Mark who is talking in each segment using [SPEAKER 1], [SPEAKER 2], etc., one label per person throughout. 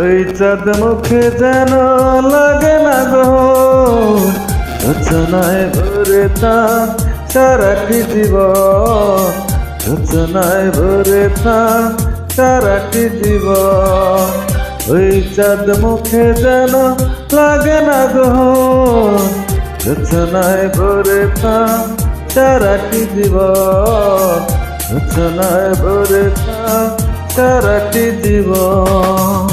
[SPEAKER 1] ওই চাঁদ মুখে যেন লাগে না গো। রচনায় ভরে তা সারাটি জীব? রচনায় ভরে তা সারাটি জীব? ওই চাঁদ মুখে যেন লাগে না গো। রচনায় ভরে তা সারাটি জীব? রচনায় ভরে তা সারাটি জীবন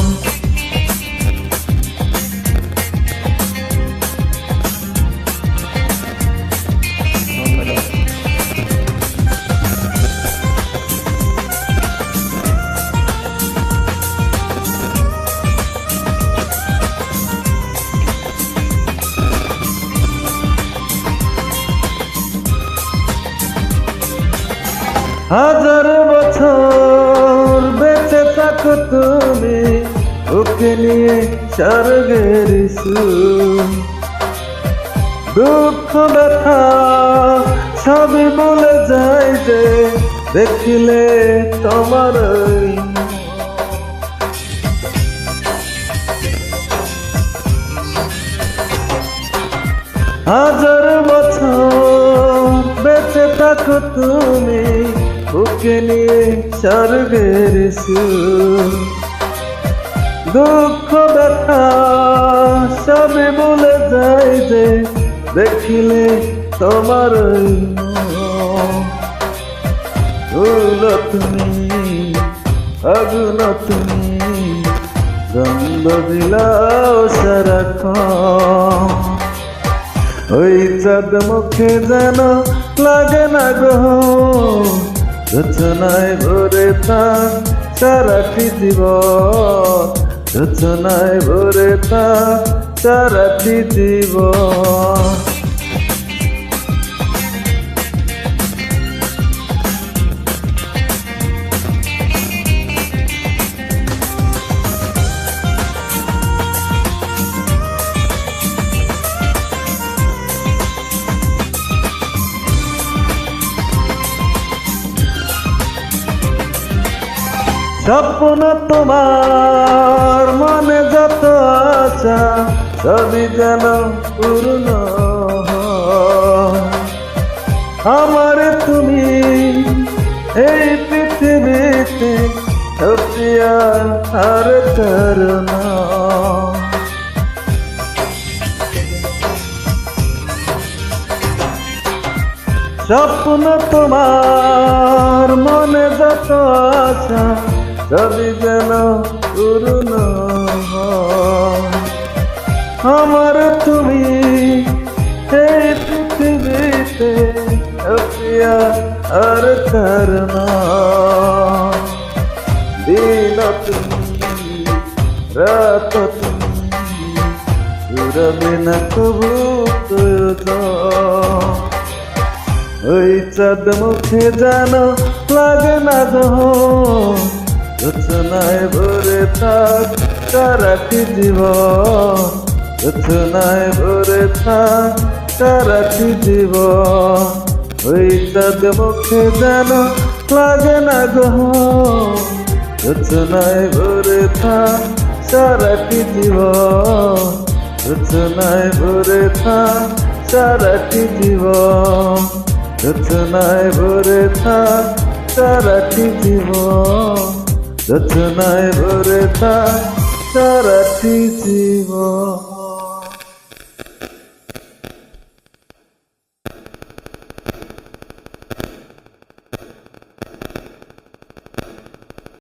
[SPEAKER 1] হাজার বছর বেঁচে থাকো তুমি, ওকে নিয়ে স্বর্গের। দুঃখ, ব্যথা সবই বলে যায় যে, দেখিলে তোমার। হাজার বছর বেঁচে থাকো তুমি বুকে নিয়ে স্বর্গের সুর। দুঃখ, ব্যথা সবে বলে যায় যে দেখিলে তোমার তুমি আগুন তুমি গন্ধ বিলাও সারাক্ষণ। ওই চাঁদ মুখে যেন লাগে না গো। রচনায় ভরে থাক সারাটি পৃথিব রচনায় ভরে থাক সারাটি জীবন স্বপ্ন তোমার মনে যত আশা, সবই যেন পূর্ণ আমার তুমি এই পৃথিবীতে সত্যিয়া আর করুণা স্বপ্ন তোমার মনে যত আশা সবই যেন পূর্ণ। আমার তুমি এই পৃথিবীতে সত্যিয়া আর কারণ দিন তুমি, রাত তুমি, রবে না কবু ওই চাঁদ মুখে জানো লাগে না গো রচনায় ভরে থাক সারাটি জীব রচনায় ভরে থাক সারাটি জীব ওই চাঁদ মুখে জানো লাগে না গো। রচনায় ভরে থাক সারাটি জীব রচনায় ভরে থাক সারাটি জীবন? রচনায় ভরে থাক সারাটি জীবন? রচনায় ভরে থাক সারাটি জীবন।